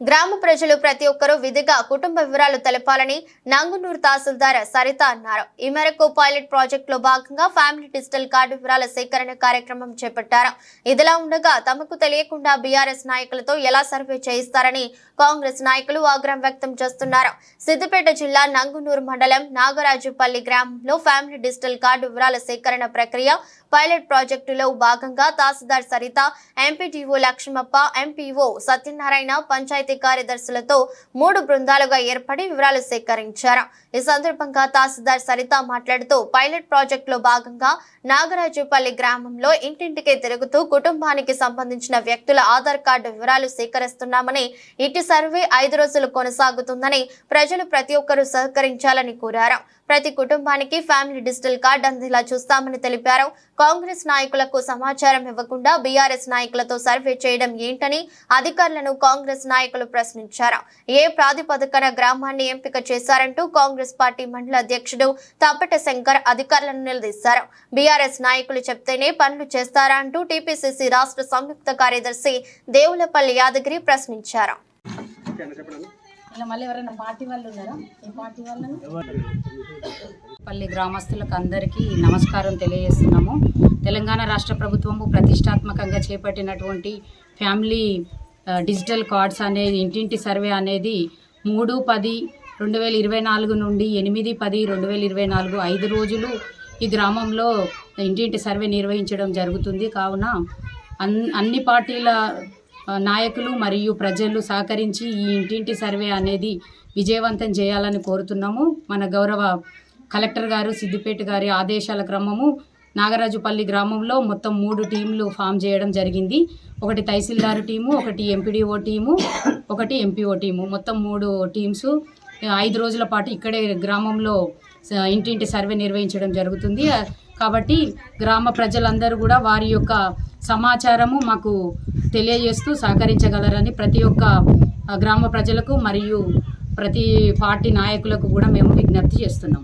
గ్రామ ప్రజలు ప్రతి ఒక్కరూ విధిగా కుటుంబ వివరాలు తెలపాలని నంగునూరు తహసీల్దార్ సరిత అన్నారు. ఈ మేరకు పైలట్ ప్రాజెక్టులో భాగంగా ఫ్యామిలీ డిజిటల్ కార్డు వివరాల సేకరణ కార్యక్రమం చేపట్టారు. ఇదిలా ఉండగా తమకు తెలియకుండా బీఆర్ఎస్ నాయకులతో ఎలా సర్వే చేయిస్తారని కాంగ్రెస్ నాయకులు ఆగ్రహం వ్యక్తం చేస్తున్నారు. సిద్దిపేట జిల్లా నంగునూరు మండలం నాగరాజుపల్లి గ్రామంలో ఫ్యామిలీ డిజిటల్ కార్డు వివరాల సేకరణ ప్రక్రియ పైలట్ ప్రాజెక్టులో భాగంగా తహసీల్దార్ సరిత ఎంపీడీఓ లక్ష్మప్ప ఎంపీఓ సత్యనారాయణ పంచాయతీ కార్యదర్శులతో మూడు బృందాలుగా ఏర్పడి వివరాలు సేకరించారు. ఈ సందర్భంగా తహసీల్దార్ సరిత మాట్లాడుతూ పైలట్ ప్రాజెక్టులో భాగంగా నాగరాజుపల్లి గ్రామంలో ఇంటింటికి తిరుగుతూ కుటుంబానికి సంబంధించిన వ్యక్తుల ఆధార్ కార్డు వివరాలు సేకరిస్తున్నామని ఇటు సర్వే ఐదు రోజులు కొనసాగుతుందని ప్రజలు ప్రతి ఒక్కరూ సహకరించాలని కోరారు. ప్రతి కుటుంబానికి ఫ్యామిలీ డిజిటల్ కార్డు అందేలా చూస్తామని తెలిపారు. కాంగ్రెస్ నాయకులకు సమాచారం ఇవ్వకుండా బీఆర్ఎస్ నాయకులతో సర్వే చేయడం ఏంటని అధికారులను కాంగ్రెస్ నాయకులు ప్రశ్నించారు. ఏ ప్రాతిపదికన గ్రామాన్ని ఎంపిక చేశారంటూ కాంగ్రెస్ పార్టీ మండల అధ్యక్షుడు తప్పట శంకర్ అధికారులను నిలదీశారు. బీఆర్ఎస్ నాయకులు చెప్తేనే పనులు చేస్తారా అంటూ టీపీసీసీ రాష్ట్ర సంయుక్త కార్యదర్శి దేవులపల్లి యాదగిరి ప్రశ్నించారు. ఇలా మళ్ళీ ఎవరైనా పార్టీ వాళ్ళు ఉన్నారా? ఏ పార్టీ వాళ్ళని? పల్లి గ్రామస్తులకు అందరికీ నమస్కారం తెలియజేస్తున్నాము. తెలంగాణ రాష్ట్ర ప్రభుత్వము ప్రతిష్టాత్మకంగా చేపట్టినటువంటి ఫ్యామిలీ డిజిటల్ కార్డ్స్ అనేది ఇంటింటి సర్వే అనేది మూడు పది రెండు వేల ఇరవై నాలుగు నుండి ఎనిమిది పది రెండు వేల ఇరవై నాలుగు ఐదు రోజులు ఈ గ్రామంలో ఇంటింటి సర్వే నిర్వహించడం జరుగుతుంది. కావున అన్ అన్ని పార్టీల నాయకులు మరియు ప్రజలు సహకరించి ఈ ఇంటింటి సర్వే అనేది విజయవంతం చేయాలని కోరుతున్నాము. మన గౌరవ కలెక్టర్ గారు సిద్దిపేట గారి ఆదేశాల క్రమము నాగరాజుపల్లి గ్రామంలో మొత్తం మూడు టీంలు ఫామ్ చేయడం జరిగింది. ఒకటి తహసీల్దారు టీము ఒకటి ఎంపీడీఓ టీము ఒకటి ఎంపీఓ టీము. మొత్తం మూడు టీమ్స్ ఐదు రోజుల పాటు ఇక్కడే గ్రామంలో ఇంటింటి సర్వే నిర్వహించడం జరుగుతుంది. కాబట్టి గ్రామ ప్రజలందరూ కూడా వారి యొక్క సమాచారము మాకు తెలియజేస్తూ సహకరించగలరని ప్రతి ఒక్క గ్రామ ప్రజలకు మరియు ప్రతి పార్టీ నాయకులకు కూడా మేము విజ్ఞప్తి చేస్తున్నాం.